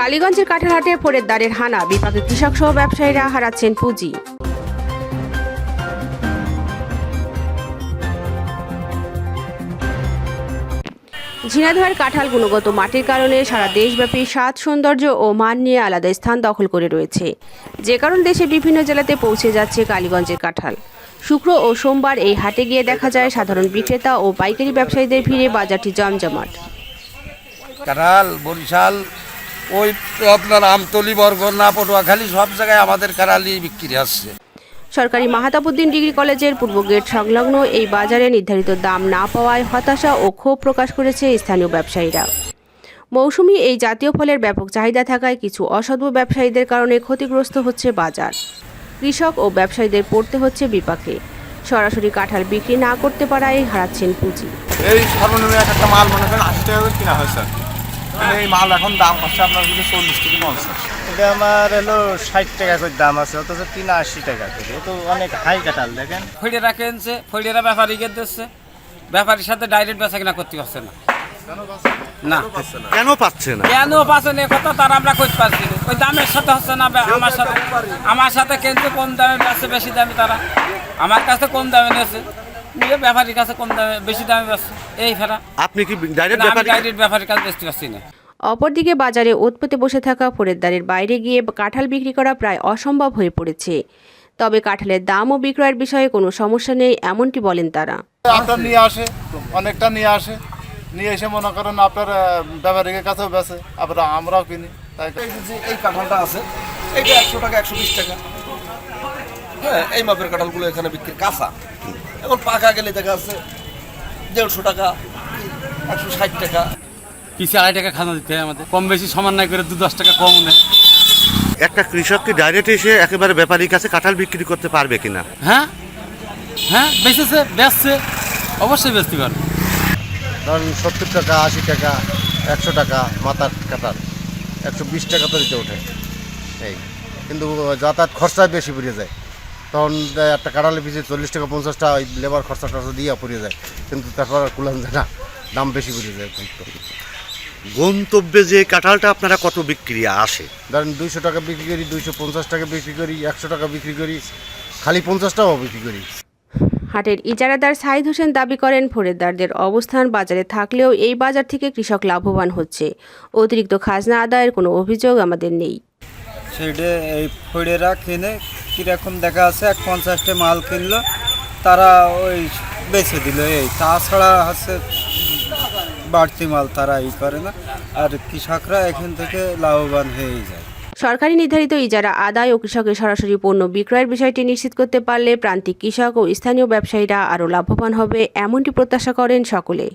কালীগঞ্জের কাঠারহাটে ফোরের দ্বারের হানা। বিপাকে কৃষক সহ ব্যবসায়ীরা হারাচ্ছেন পুঁজি। ঝিনাইদহের কাঁঠাল গুণগত মাটির কারণে সারা দেশব্যাপী স্বাদ, সৌন্দর্য ও মান নিয়ে আলাদা স্থান দখল করে রয়েছে। যে কারণ দেশের বিভিন্ন জেলাতে পৌঁছে যাচ্ছে কালীগঞ্জের কাঁঠাল। শুক্র ও সোমবার এই হাটে গিয়ে দেখা যায় সাধারণ বিক্রেতা ও পাইকারি ব্যবসায়ীদের ভিড়ে বাজারটি জমজমাট। কাঁঠাল, বরিশাল ওই আপনার আমতলি বরগনা পটুয়াখালী সব জায়গায় আমাদের কাঁঠালই বিক্রি আসছে। সরকারি মাহাতাবুদ্দিন ডিগ্রি কলেজের পূর্ব গেট সংলগ্ন এই বাজারে নির্ধারিত দাম না পাওয়ায় হতাশা ও ক্ষোভ প্রকাশ করেছে স্থানীয় ব্যবসায়ীরা। মৌসুমি এই জাতীয় ফলের ব্যাপক চাহিদা থাকায় কিছু অসাধু ব্যবসায়ীদের কারণে ক্ষতিগ্রস্ত হচ্ছে বাজার। কৃষক ও ব্যবসায়ীদের পড়তে হচ্ছে বিপাকে। সরাসরি কাঁঠাল বিক্রি না করতে পারায় হারাচ্ছেন পুঁজি। এই সর্বনিম্ন একটা মাল মনে করেন আশি টাকা করে কিনা হয়েছে আর কি। মানে এই মাল এখন দাম হচ্ছে আপনার যদি চল্লিশ থেকে পঞ্চাশ। এটা আমার হলো ষাট টাকা করে দাম আছে অথচ তিন আশি টাকা করে। তো অনেক হাই কাটাল দেখেন। ফৈরেরা কিনছে ফৈরেরা ব্যাপারীকে দিচ্ছে। ব্যাপারীর সাথে ডাইরেক্ট বেচা কিনা করতে পারছে না। না। কেন পাচ্ছে না? কেন পাচ্ছে না? এ কথা তার আমরা করতে পারছি না। ওই দামের সাথে হচ্ছে না আমার সাথে আমার সাথে কিনছে কম দামে বেচছে বেশি দামে তারা। আমার কাছে কম দামে নিয়েছে। নিয়ে ব্যাপারীর কাছে কম দামে বেশি দামে বেচছে। এই ফেরা আপনি কি ডাইরেক্ট ব্যাপারী ডাইরেক্ট ব্যাপারীর কাছে বেচতে পারছি না। অপরদিকে বাজারে উৎপত্তি বসে থাকা ফোরেরদারের বাইরে গিয়ে কাঁঠাল বিক্রি করা প্রায় অসম্ভব হয়ে পড়েছে। তবে কাঁঠালের দাম ও বিক্রয়ের বিষয়ে কোনো সমস্যা নেই এমনটি বলেন তারা। আপনার নিয়ে আসে অনেকটা নিয়ে আসে। নিয়ে এসে মনে করেন আপনার ব্যবহারিকের কাছেও বেছে আবার আমরাও কিনি তাই এই যে এই কাঁঠালটা আছে এইটা একশো টাকা একশো বিশ টাকা। হ্যাঁ এই মাপের কাঁঠালগুলো এখানে বিক্রি কাঁচা। এখন পাকা গেলে দেখা যাচ্ছে দেড়শো টাকা একশো ষাট টাকা। কিছু আড়াই টাকা খানা দিতে হয় আমাদের? কম বেশি সমান নাই করে দু দশ টাকা কম নেয়। একটা কৃষককে ডাইরেক্ট এসে একেবারে ব্যাপারীর কাছে কাঁঠাল বিক্রি করতে পারবে কিনা? হ্যাঁ হ্যাঁ বেচেছে বেচছে অবশ্যই বেচতে পারবে। ধরুন সত্তর টাকা আশি টাকা একশো টাকা মাথার কাটাল একশো বিশ টাকা তো দিতে ওঠে। এই কিন্তু যাতায়াত খরচা বেশি পড়ে যায়। তখন একটা কাটালে পিছিয়ে চল্লিশ টাকা পঞ্চাশ টাকা ওই লেবার খরচা টরচা দিয়ে পড়ে যায়। কিন্তু তারপর আর কুলান যায় না দাম বেশি পড়ে যায় কিন্তু গন্তব্যে যে কাঁঠালটা আপনারা কত বিক্রি আসে? ধরেন দুইশো টাকা বিক্রি করি দুইশো পঞ্চাশ টাকা বিক্রি করি একশো টাকা বিক্রি করি খালি পঞ্চাশ টাকাও বিক্রি করি। হাটের ইজারাদার সাইদ হোসেন দাবি করেন ফোরেদারদের অবস্থান বাজারে থাকলেও এই বাজার থেকে কৃষক লাভবান হচ্ছে। অতিরিক্ত খাজনা আদায়ের কোনো অভিযোগ আমাদের নেই। সেইটা এই ফড়েরা কিনে কীরকম দেখা আছে, এক পঞ্চাশটা মাল কিনলো, তারা ওই বেছে দিল এই। তাছাড়া হচ্ছে বাড়তি মাল তারা ই করে না, আর কৃষকরা এখান থেকে লাভবান হয়েই যায়। সরকারি নির্ধারিত ইজারা আদায় ও কৃষকের সরাসরি পণ্য বিক্রয়ের বিষয়টি নিশ্চিত করতে পারলে প্রান্তিক কৃষক ও স্থানীয় ব্যবসায়ীরা আরও লাভবান হবে, এমনটি প্রত্যাশা করেন সকলে।